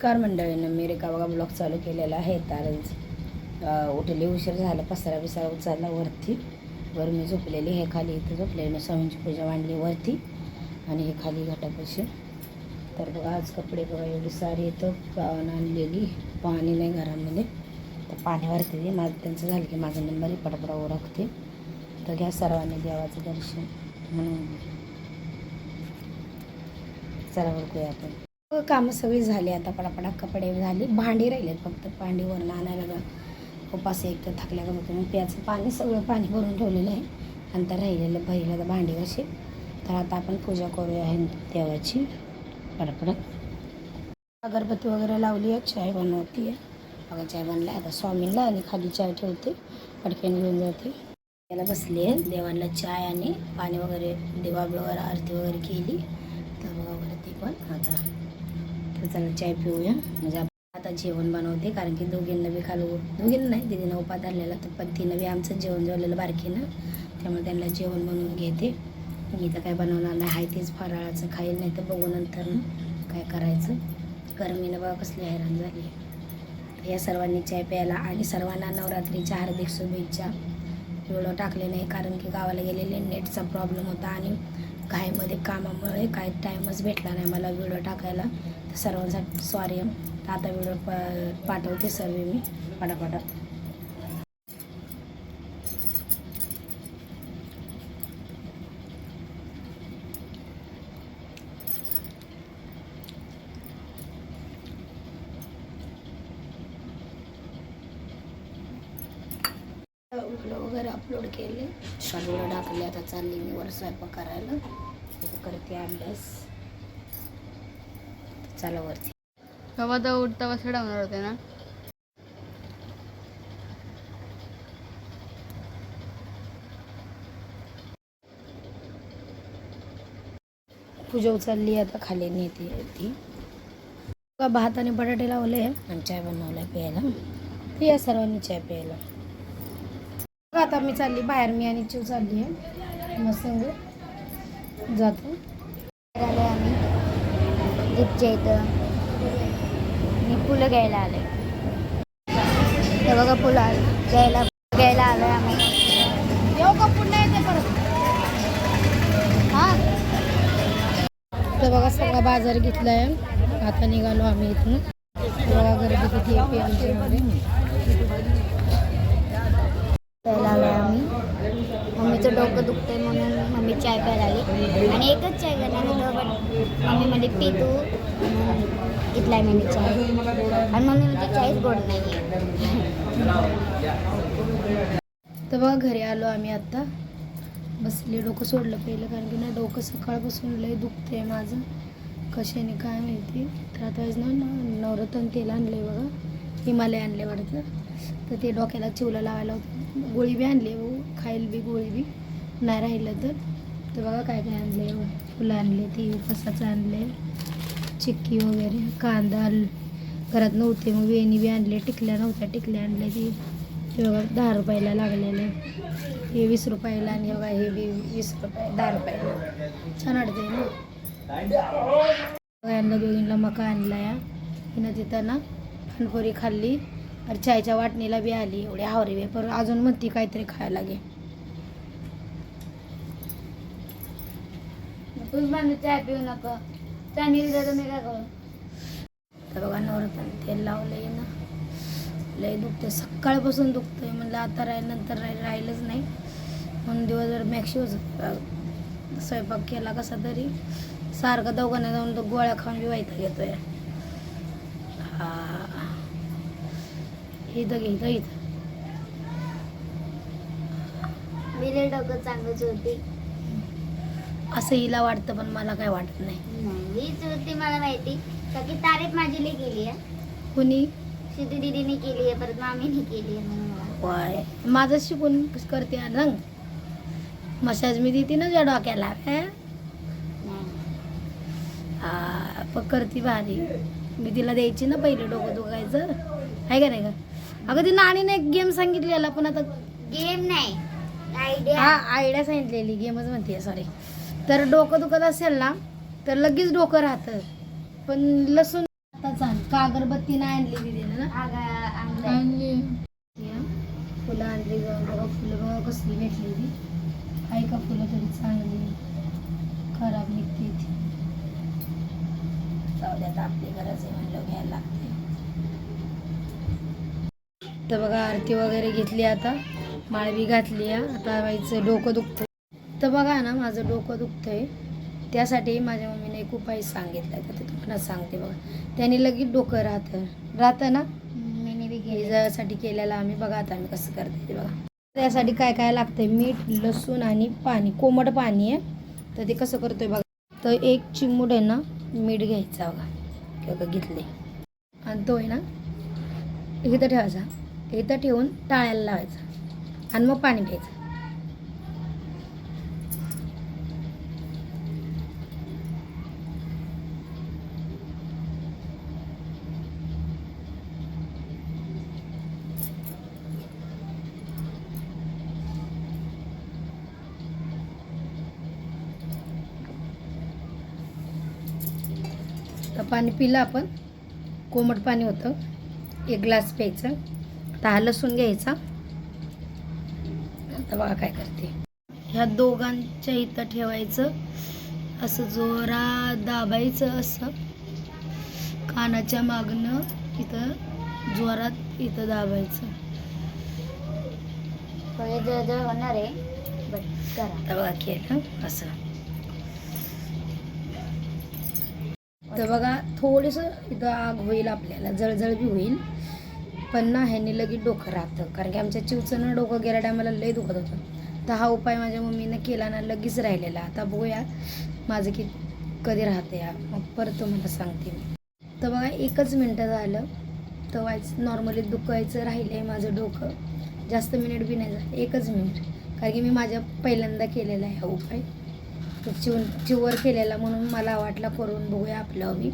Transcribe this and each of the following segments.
Car मंडळीनं मी रेखा बघा blog चालू केलेला आहे. तर उठली उठले उशीर झाला पसारा बिसारा उचलला वरती. वर मी झोपलेली हे खाली इथं झोपलेली स्वामींची पूजा मांडली वरती आणि हे खाली घाटापाशी. तर बघा आज कपडे बघा एवढी सारी इथं पावन आणलेली. पाणी नाही घरामध्ये. तर पाणी वरती माझं त्यांचं झालं की माझा नंबर पटापटा ओळखते. तर घ्या सर्वांनी देवाचं दर्शन म्हणून. चला बघूया आपण. कामं सगळी झाली आता पटापटा कपडे झाली भांडी राहिलेत फक्त. भांडी वरून आणायला गा उपास एक तर थकल्या का बघतो प्याचं पाणी सगळं पाणी भरून ठेवलेलं आहे. नंतर राहिलेलं बहिला तर भांडी कशी तर आता आपण पूजा करूया आहे देवाची. पटापट अगरबत्ती वगैरे लावली आहे चाय बनवती आहे. बघा चाय बनला आता स्वामींना आणि खाली चाय ठेवते. पटकन घेऊन जाते. त्याला बसली आहे. देवांना चाय आणि पाणी वगैरे देवा वगैरे आरती वगैरे केली. तर बघा वरती पण आता. तर चला चाय पिऊया. म्हणजे आता जेवण बनवते कारण की दोघींना बी खालू दोघींना नाही दिदीनं उपा धरलेला तर पण तिनं बी आमचं जेवण जेवलेलं बारकीनं त्यामुळे त्यांना जेवण बनवून घेते. मी तर काय बनवणार नाही आहे तेच फराळाचं खाईल नाही तर बघू नंतर काय करायचं. गरमीनं बघा कसली हैराण झाली आहे. या सर्वांनी चाय प्यायला आणि सर्वांना नवरात्रीच्या हार्दिक शुभेच्छा. व्हिडिओ टाकले नाही कारण की गावाला गेलेले नेटचा प्रॉब्लेम होता आणि घाईमध्ये कामामुळे काय टाईमच भेटला नाही मला व्हिडिओ टाकायला. सर्वांसाठी सॉरी आता व्हिडिओ प पाठवते सर्व मी. पटापटा. वगैरे अपलोड केले. शॉर्ट व्हिडिओ टाकले आता चालली मी वर स्वयंपाक करायला. करते अभ्यास. चला वरती. बाबा तर उठता होणार होते ना? पूजा उचलली आता खाली नेते ती. भात आणि बटाटे लावले आणि चाय बनवलाय प्यायला. ते या सर्वांनी चाय प्यायला. आता मी चालली बाहेर मी आणि चिव चालली आहे. मग संग जातो. दीपच्या इथं. मी फुलं घ्यायला आले. हे बघा फुलं आले. घ्यायला घ्यायला आलो आम्ही. येऊ का पुन्हा येते परत? हां? तर बघा सगळा बाजार घेतलाय. आता निघालो आम्ही इथून. बघा गर्दी किती आहे आलो आम्ही मम्मीचं डोकं दुखतंय म्हणून मम्मी चाय प्यायला आली. आणि एकच चाय करणार होतं बट मम्मी म्हणजे पी तू. म्हणून घेतलाय मी चाय. आणि मम्मी म्हणजे चायच गोड नाही तर बघा घरी आलो आम्ही आत्ता बसले डोकं सोडलं पहिलं कारण की ना डोकं सकाळपासून लय आहे माझं. कशाने काय माहिती. तर आता ना नवरत्न तेल आणलं आहे बघा. हिमालय आणले वाटतं. तर ते डोक्याला चिवला लावायला होतं. गोळी बी आणली हो खाईल बी गोळी बी. नाही राहिलं तर. तर बघा काय काय आणले हो. फुलं आणले ती फसाचं आणले चिक्की वगैरे कांदा घरात नव्हते मग वेणी बी आणले टिकल्या नव्हत्या टिकल्या आणल्या ती. हे बघा दहा रुपयाला लागलेले हे वीस रुपयाला आणि बघा हे बी वीस रुपये दहा रुपयाला. छान वाटते ना? आणलं दोघींना मका आणला या हिनं तिथं ना पानपुरी खाल्ली. आणि चायच्या वाटणीला बी आली. एवढी हावरी बी पण अजून म्हणती काहीतरी खायला घे. तूच म्हणून चाय पिऊ नको. चांगली मी काय करू? तर बघा नवरत्न तेल लावलंय ना. लय दुखते सकाळपासून दुखतंय. म्हणलं आता राहील नंतर राहील राहिलंच नाही. म्हणून दिवसभर मॅक्शिवच स्वयंपाक केला कसा तरी. सारखं दोघांना जाऊन तो गोळ्या खाऊन बी वाईट घेतोय हा. इथं घे इथं इथं. मी डोकं चांगलंच होती. असं हिला वाटतं पण मला काय वाटत नाही. हीच होती मला माहिती. का की तारीफ माझी लई केली आहे. कुणी? सिद्धू दिदीने केली आहे परत मामीने केली आहे म्हणून वाय माझं शिकून करते रंग. मसाज मी देते ना त्या डोक्याला. करते भारी. मी तिला द्यायची ना पहिले डोकं दुखायचं. आहे का नाही का अगं ती नाणीने एक गेम सांगितलेला पण आता गेम नाही. हा आयडिया आयडिया सांगितलेली गेमच म्हणते सॉरी तर डोकं दुखत असेल ना तर लगेच डोकं राहतं. पण लसूण आता का अगरबत्ती नाही आणली दिदी ना? आगा आणलंय आणली. फुलं आणली जाऊन बघा फुलं बघा कसली भेटली ती. आहे का फुलं तरी चांगली? खराब निघते ती. जाऊ द्या आपली गरज आहे म्हणलं घ्यायला लागते. तर बघा आरती वगैरे घेतली आता. माळवी घातली आहे. आता व्हायचं डोकं दुखतं तर बघा ना माझं डोकं दुखतंय. त्यासाठी माझ्या मम्मीने एक उपाय सांगितला तर ते तुम्हाला सांगते बघा. त्याने लगेच डोकं राहतं. राहतं ना? यासाठी केलेला. आम्ही बघा आता आम्ही कसं करते ते बघा. त्यासाठी काय काय लागतंय? मीठ लसूण आणि पाणी. कोमट पाणी आहे. तर ते कसं करतोय बघा. तर एक चिमूट आहे ना मीठ घ्यायचा बघा. किंवा घेतले आणि तो आहे ना इथं ठेवायचा. इथं ठेवून टाळायला लावायचं. आणि मग पाणी प्यायचं. तर पाणी पिलं आपण. कोमट पाणी होतं. एक ग्लास प्यायचं. आता हा लसूण घ्यायचा. आता बघा काय करते. ह्या दोघांच्या इथं ठेवायचं. असं जोरात दाबायचं असं. कानाच्या मागनं इथं जोरात इथं दाबायचं. होणार आहे. बट करा. बघा केलं असं. तर बघा थोडंसं इथं आग होईल आपल्याला जळजळ बी होईल. पण ना ह्याने लगेच डोकं राहतं. कारण की आमच्या चिवचं ना डोकं गेल्या टायमाला लय दुखत होतं. तर हा उपाय माझ्या मम्मीनं केला ना लगेच राहिलेला. आता बघूया माझं की कधी राहतं या. मग परत तुम्हाला सांगते मी. तर बघा एकच मिनटं झालं. तर व्हायचं नॉर्मली दुखायचं राहिलं आहे माझं डोकं. जास्त मिनिट बी नाही झालं. एकच मिनिट. कारण की मी माझ्या पहिल्यांदा केलेला आहे हा उपाय. तर चिव चिवर केलेला म्हणून मला वाटला करून बघूया आपलं मी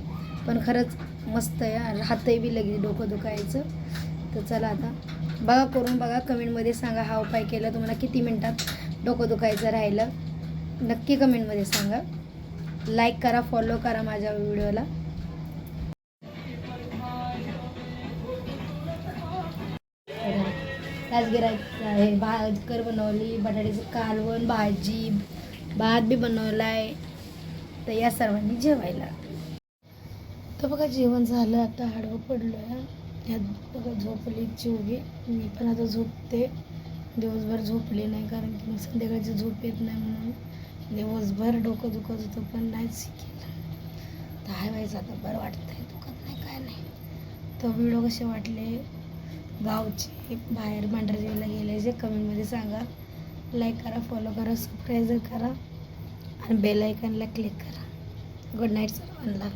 पण खरंच मस्त आहे. राहतंय बी लगेच डोकं दुखायचं. तर चला आता. बघा करून बघा. कमेंटमध्ये सांगा हा उपाय केला तुम्हाला किती मिनटात डोकं दुखायचं राहिलं. नक्की कमेंटमध्ये सांगा. लाईक करा फॉलो करा माझ्या व्हिडिओला. राजगिरायचं आहे भाकर बनवली बटाट्याचं कालवण भाजी भात बी बनवला आहे तर या सर्वांनी जेवायला. तर बघा जेवण झालं आता आडवं पडलो आहे यात बघा झोपली चिवगी. मी पण आता झोपते. दिवसभर झोपले नाही कारण की मग संध्याकाळची झोप येत नाही म्हणून. दिवसभर डोकं दुखत होतं पण नाहीच केलं. तर हाय व्हायचं आता बरं वाटतंय दुखत नाही काय नाही. तर व्हिडिओ कसे वाटले? गावचे बाहेर मांढरदेवीला जे कमेंटमध्ये सांगा. लाईक करा फॉलो करा सबस्क्राईब करा. आणि बेल आयकनला क्लिक करा. गुड नाईट सर्वांना.